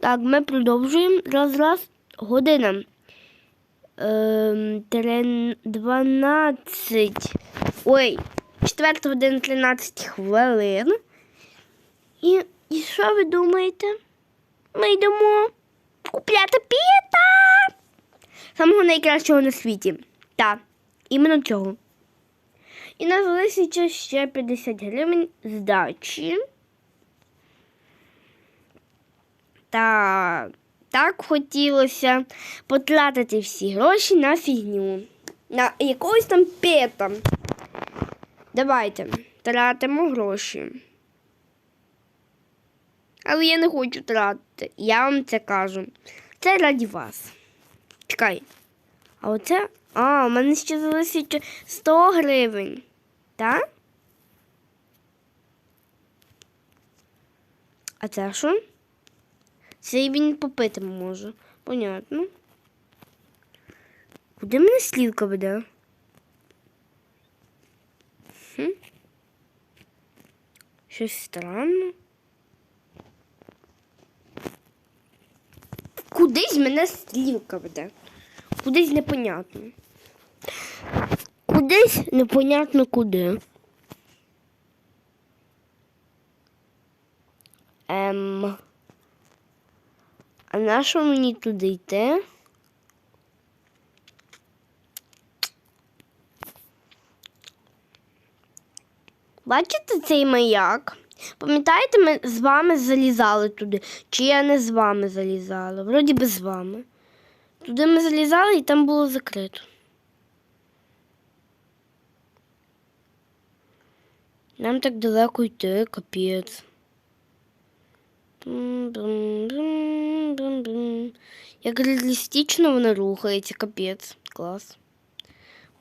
Так, ми продовжуємо. Раз. Година. Ем, 12. Ой, 4 година 13 хвилин. І, і що ви думаєте? Ми йдемо купляти піта. Самого найкращого на світі. Так, іменно цього. І нас залишиться ще 50 гривень здачі. Так, так хотілося потратити всі гроші на фігню. На якогось там пета. Давайте, тратимо гроші. Але я не хочу тратити. Я вам це кажу. Це раді вас. Чекай. А оце. А, у мене ще залишиться 100 гривень. Так? А це що? Це він попити може. Понятно. Куди мене слівка веде? Щось странно. Кудись мене стрілка веде. Кудись непонятно. Кудись непонятно куди. Ем. А на що мені туди йти? Бачите цей маяк? Пам'ятаєте, ми з вами залізали туди? Чи я не з вами залізала? Вроді би з вами. Туди ми залізали і там було закрито. Нам так далеко йти, капець. Бум-бум-бум-бум-бум. Як реалістично вона рухається, капець. Клас.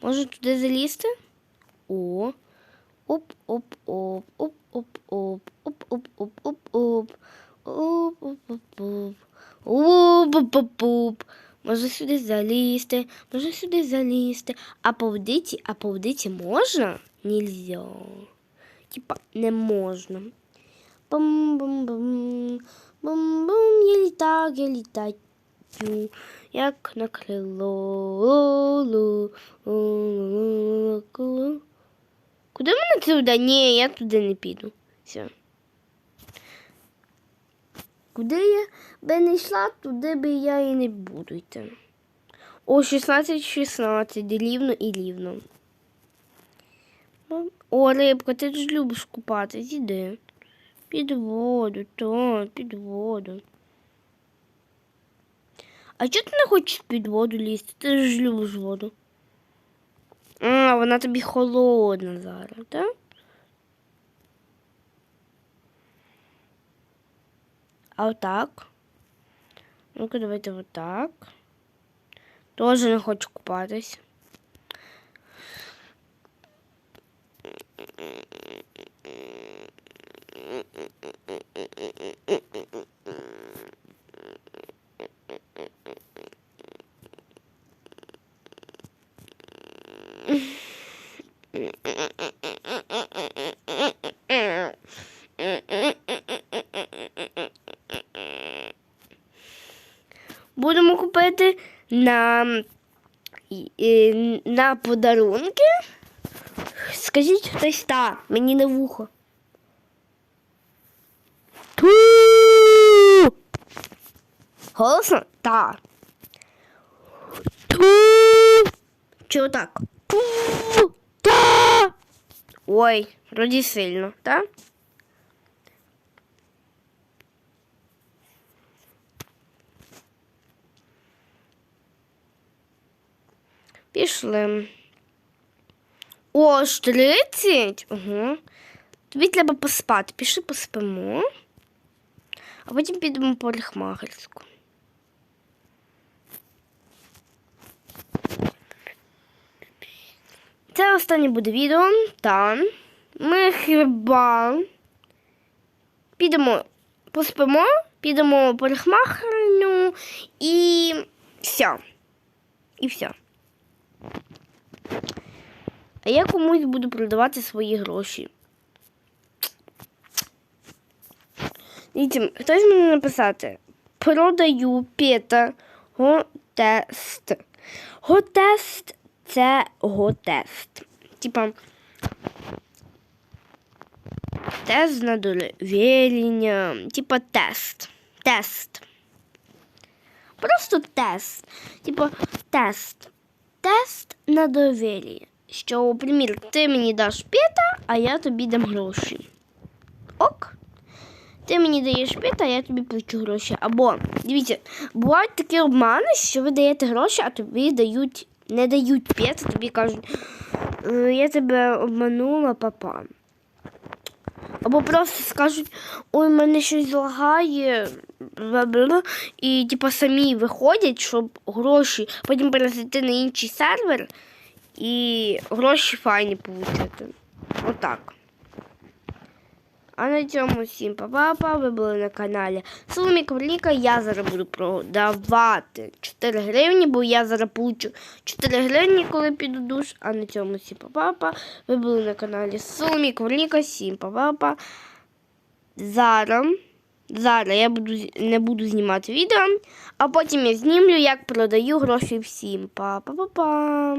Може туди залізти? О. Оп-оп-оп. Оп-оп-оп. Оп-оп-оп-оп-оп. Оп-оп-оп-оп. Оп-оп-оп-оп. Може сюди залізти, може сюди залізти. А по водиці, а по водиці можна? Нельзя. Типа не можна. Бум-бум-бум. Бум-бум, я літаю, я літаю. Як на крило. Куди мене туди? Ні, я туди не піду. Все. Куди я би не йшла, туди би я і не буду йти. О, 16-16, рівно і рівно. О, рибка, ти ж любиш купатись, іди. Під воду, то, під воду. А чого ти не хочеш під воду лізти? Ти ж любиш воду. А, вона тобі холодна зараз, так? А отак. Ну-ка, давайте отак. Тоже не хочу купатись. Будемо купити на, на подарунки. Скажіть хтось та, мені на вухо. Ту! Голосно? Та. Ту! Чи отак? Ой, вроді сильно, так? Пішли. О, аж 30? Угу. Тобі треба поспати. Пішли поспимо. А потім підемо в парикмахерську. Це останнє буде відео. Та. Ми хіба підемо поспимо, підемо парикмахерню і все. І все. А я комусь буду продавати свої гроші. Дивіться, хтось мені написати. продаю пета готест. Готест це готест. Типа тест на довірення. Типа тест. Тест. Просто тест. Типа тест. Тест на довір'я. Що, примір, ти мені даш пета, а я тобі дам гроші. Ок. Ти мені даєш п'ять, а я тобі плачу гроші. Або, дивіться, бувають такі обмани, що ви даєте гроші, а тобі дають, не дають п'ять, тобі кажуть, «Е, я тебе обманула, папа. Або просто скажуть, ой, мене щось лагає, бла-бла-бла», і типу, самі виходять, щоб гроші потім перезайти на інший сервер і гроші файні отримати. Отак. А на цьому всім па-па-па. Ви були на каналі Соломі Ковріка. Я зараз буду продавати 4 гривні, бо я зараз получу 4 гривні, коли піду душ. А на цьому всім па-па-па. Ви були на каналі Соломі Ковріка. Всім па-па-па. Зараз. Зараз я буду, не буду знімати відео, а потім я знімлю, як продаю гроші всім. Па-па-па-па.